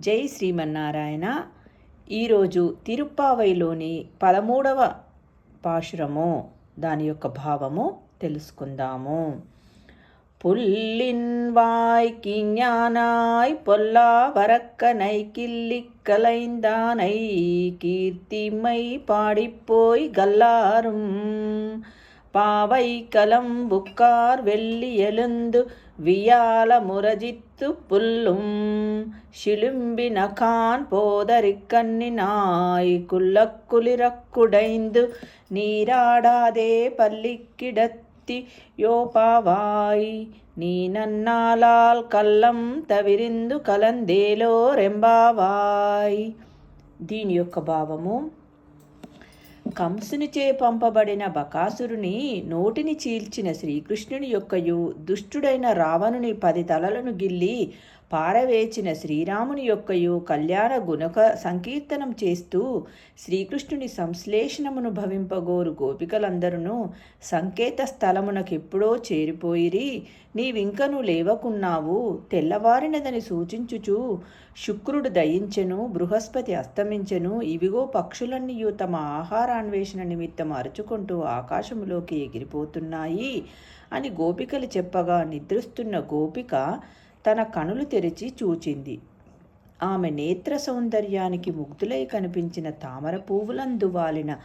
జై శ్రీమన్నారాయణ ఈరోజు తిరుప్పావైలోని పదమూడవ పాశురము దాని యొక్క భావము తెలుసుకుందాము புல்லின் வாய்க்கு ஞானாய் பொல்லா வரக்கனை கிள்ளிக் கலைந்தானை கீர்த்திமை பாடிப்போய் கல்லாரும் பாவை கலம்புக்கார் வெள்ளி எழுந்து வியால முரஜித்து புல்லும் சிலும்பினகான் போதறிக்கண்ணினாய் குள்ளக்குளிரக்குடைந்து நீராடாதே பள்ளிக்கிடத்தி யோபாவாய் நீ நன்னாலால் கல்லம் తవిరిందు కలందేలో రెంబావాయ్ దీని యొక్క భావము కంసునిచే పంపబడిన బకాసురుని నోటిని చీల్చిన శ్రీకృష్ణుని యొక్కయు దుష్టుడైన రావణుని పది తలలను గిల్లి పారవేచిన శ్రీరాముని యొక్కయు కళ్యాణ గుణక సంకీర్తనం చేస్తూ శ్రీకృష్ణుని సంశ్లేషణమును భవింపగోరు గోపికలందరూ సంకేత స్థలమునకెప్పుడో చేరిపోయిరి. నీవింకను లేవకున్నావు తెల్లవారినదని సూచించుచు శుక్రుడు దయించెను బృహస్పతి అస్తమించెను ఇవిగో పక్షులన్నీయు తమ ఆహారాన్వేషణ నిమిత్తం అరుచుకుంటూ ఆకాశములోకి ఎగిరిపోతున్నాయి అని గోపికలు చెప్పగా నిద్రిస్తున్న గోపిక తన కనులు తెరిచి చూచింది. ఆమె నేత్ర సౌందర్యానికి ముగ్ధులై కనిపించిన తామర పువ్వులందు వాలిన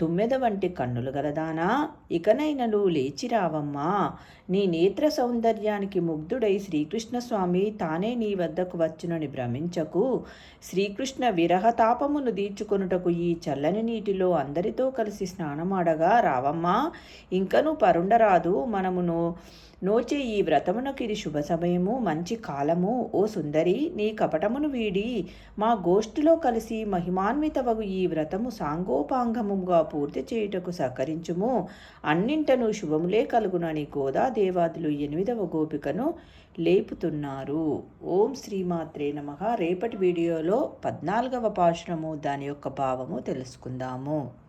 తుమ్మెద వంటి కన్నులు గలదానా? ఇకనైనను లేచి రావమ్మా. నీ నేత్ర సౌందర్యానికి ముగ్ధుడై శ్రీకృష్ణస్వామి తానే నీ వద్దకు వచ్చునని భ్రమించకు. శ్రీకృష్ణ విరహతాపమును దీర్చుకొనుటకు ఈ చల్లని నీటిలో అందరితో కలిసి స్నానమాడగా రావమ్మా. ఇంకను పరుండరాదు. మనమును నోచే ఈ వ్రతమునకిది శుభ సమయము మంచి కాలము. ఓ సుందరి నీ కపటమును వీడి మా గోష్ఠిలో కలిసి మహిమాన్వితవగు ఈ వ్రతము సాంగోపాంగముగా పూర్తి చేయుటకు సహకరించుము. అన్నింటను శుభములే కలుగునని గోదా దేవాదులు ఎనిమిదవ గోపికను లేపుతున్నారు. ఓం శ్రీమాత్రే నమ. రేపటి వీడియోలో పద్నాలుగవ పాశురము దాని యొక్క భావము తెలుసుకుందాము.